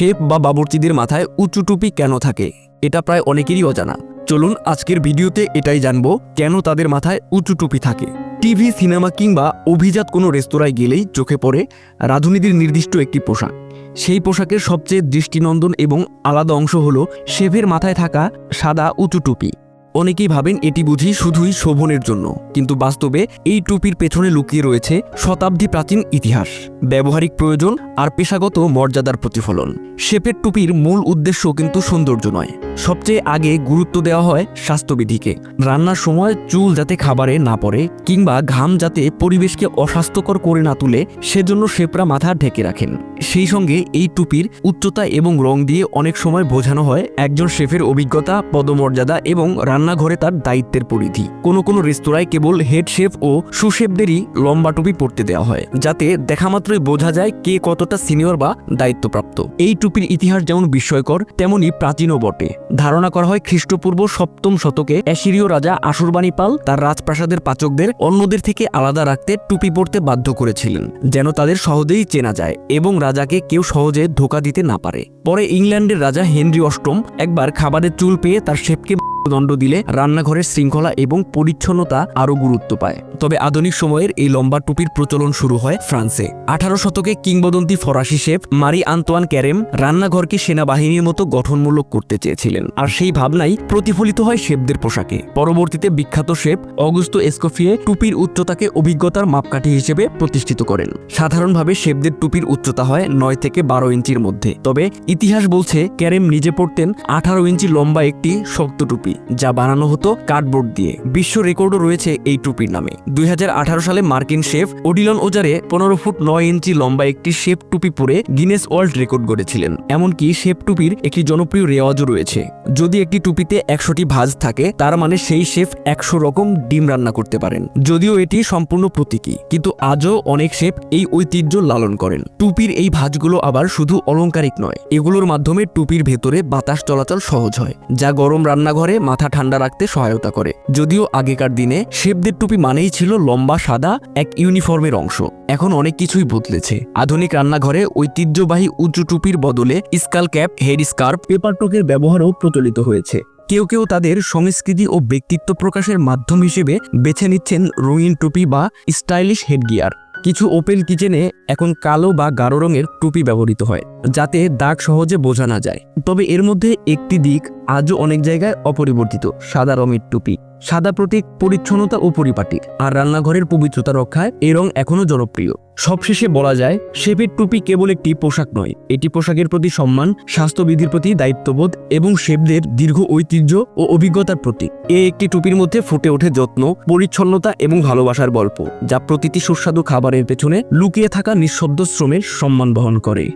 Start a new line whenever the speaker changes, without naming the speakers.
Chef বা বাবুর্চিদের মাথায় উঁচু টুপি কেন থাকে? এটা প্রায় অনেকেরই অজানা। চলুন আজকের ভিডিওতে এটাই জানব, কেন তাদের মাথায় উঁচু টুপি থাকে। টিভি, সিনেমা কিংবা অভিজাত কোনো রেস্তোরাঁয় গেলেই চোখে পড়ে রাঁধুনিদের নির্দিষ্ট একটি পোশাক। সেই পোশাকের সবচেয়ে দৃষ্টিনন্দন এবং আলাদা অংশ হল শেফের মাথায় থাকা সাদা উঁচু টুপি। অনেকেই ভাবেন এটি বুঝি শুধুই শোভনের জন্য, কিন্তু বাস্তবে এই টুপির পেছনে লুকিয়ে রয়েছে শতাব্দী প্রাচীন ইতিহাস। ব্যবহারিক প্রয়োজন আর পেশাগত মর্যাদার প্রতিফলন। শেফের টুপির মূল উদ্দেশ্য কিন্তু সৌন্দর্য নয়। সবচেয়ে আগে গুরুত্ব দেওয়া হয় স্বাস্থ্যবিধিকে। রান্নার সময় চুল যাতে খাবারে না পড়ে কিংবা ঘাম যাতে পরিবেশকে অস্বাস্থ্যকর করে না তুলে, সেজন্য শেপরা মাথা ঢেকে রাখেন। সেই সঙ্গে এই টুপির উচ্চতা এবং রং দিয়ে অনেক সময় বোঝানো হয় একজন শেফের অভিজ্ঞতা, পদমর্যাদা এবং রান্নাঘরে তার দায়িত্বের পরিধি। কোনো কোনো রেস্তোরাঁয় কেবল হেড শেফ ও সুশেফদেরই লম্বা টুপি পরতে দেওয়া হয়, যাতে দেখামাত্রই বোঝা যায় কে কতটা সিনিয়র বা দায়িত্বপ্রাপ্ত। এই টুপির ইতিহাস যেমন বিস্ময়কর, তেমনই প্রাচীনও বটে। ধারণা করা হয় খ্রিস্টপূর্ব সপ্তম শতকে অ্যাসিরীয় রাজা আশুরবাণী পাল তার রাজপ্রাসাদের পাচকদের অন্যদের থেকে আলাদা রাখতে টুপি পরতে বাধ্য করেছিলেন, যেন তাদের সহজেই চেনা যায় এবং রাজাকে কেউ সহজে ধোকা দিতে না পারে। পরে ইংল্যান্ডের রাজা হেনরি অষ্টম একবার খাবারের চুল পেয়ে তার শেফকে দণ্ড দিলে রান্নাঘরের শৃঙ্খলা এবং পরিচ্ছন্নতা আরও গুরুত্ব পায়। তবে আধুনিক সময়ের এই লম্বা টুপির প্রচলন শুরু হয় ফ্রান্সে। আঠারো শতকে কিংবদন্তি ফরাসি শেফ মারি আন্তোয়ান ক্যারেম রান্নাঘরকে সেনাবাহিনীর মতো গঠনমূলক করতে চেয়েছিলেন। আর সেই ভাবনাই প্রতিফলিত হয় শেফদের পোশাকে। পরবর্তীতে বিখ্যাত শেফ অগুস্তো এসকোফিয়ে টুপির উচ্চতাকে অভিজ্ঞতার মাপকাঠি হিসেবে প্রতিষ্ঠিত করেন। সাধারণভাবে শেফদের টুপির উচ্চতা হয় নয় থেকে বারো ইঞ্চির মধ্যে। তবে ইতিহাস বলছে ক্যারেম নিজে পড়তেন আঠারো ইঞ্চি লম্বা একটি শক্ত টুপি। যা বানানো হতো কার্ডবোর্ড দিয়ে। বিশ্ব রেকর্ডও রয়েছে এই টুপির নামে। দুই হাজার আঠারো সালে মার্কিন শেফ ওডিলন ওজারে পনেরো ফুট নয় ইঞ্চি লম্বা একটি শেফ টুপি পরে গিনেস ওয়ার্ল্ড রেকর্ড গড়েছিলেন। এমনকি শেফ টুপির একটি জনপ্রিয় রেওয়াজও রয়েছে। যদি একটি টুপিতে একশোটি ভাঁজ থাকে, তার মানে সেই শেফ একশো রকম ডিম রান্না করতে পারেন। যদিও এটি সম্পূর্ণ প্রতীকী, কিন্তু আজও অনেক শেফ এই ঐতিহ্য লালন করেন। টুপির এই ভাঁজগুলো আবার শুধু অলংকারিক নয়, এগুলোর মাধ্যমে টুপির ভেতরে বাতাস চলাচল সহজ হয়, যা গরম রান্নাঘরে মাথা ঠান্ডা রাখতে সহায়তা করে। যদিও আগেকার দিনে শেফদের টুপি মানেই ছিল লম্বা, সাদা, এক ইউনিফর্মের অংশ। এখন অনেক কিছুই বদলেছে। আধুনিক রান্নাঘরে ঐতিহ্যবাহী উঁচু টুপির বদলে skull cap, head scarf, paper টোকের ব্যবহারও প্রচলিত হয়েছে। কেউ কেউ তাদের সংস্কৃতি ও ব্যক্তিত্ব প্রকাশের মাধ্যম হিসেবে বেছে নিচ্ছেন রঙিন টুপি বা স্টাইলিশ হেডগিয়ার। কিছু ওপেন কিচেনে এখন কালো বা গাঢ় রঙের টুপি ব্যবহৃত হয়, যাতে দাগ সহজে বোঝা না যায়। তবে এর মধ্যে একটি দিক আজও অনেক জায়গায় অপরিবর্তিত, সাদা রঙের টুপি, সাদা প্রতীক, পরিচ্ছন্নতা ও পরিপাটি। আর রান্নাঘরের পবিত্রতা রক্ষায় এ রং এখনও জনপ্রিয়। সবশেষে বলা যায় শেফের টুপি কেবল একটি পোশাক নয়, এটি পোশাকের প্রতি সম্মান, স্বাস্থ্যবিধির প্রতি দায়িত্ববোধ এবং শেফদের দীর্ঘ ঐতিহ্য ও অভিজ্ঞতার প্রতীক। এ একটি টুপির মধ্যে ফুটে ওঠে যত্ন, পরিচ্ছন্নতা এবং ভালোবাসার গল্প, যা প্রতিটি সুস্বাদু খাবারের পেছনে লুকিয়ে থাকা নিঃশব্দ শ্রমের সম্মান বহন করে।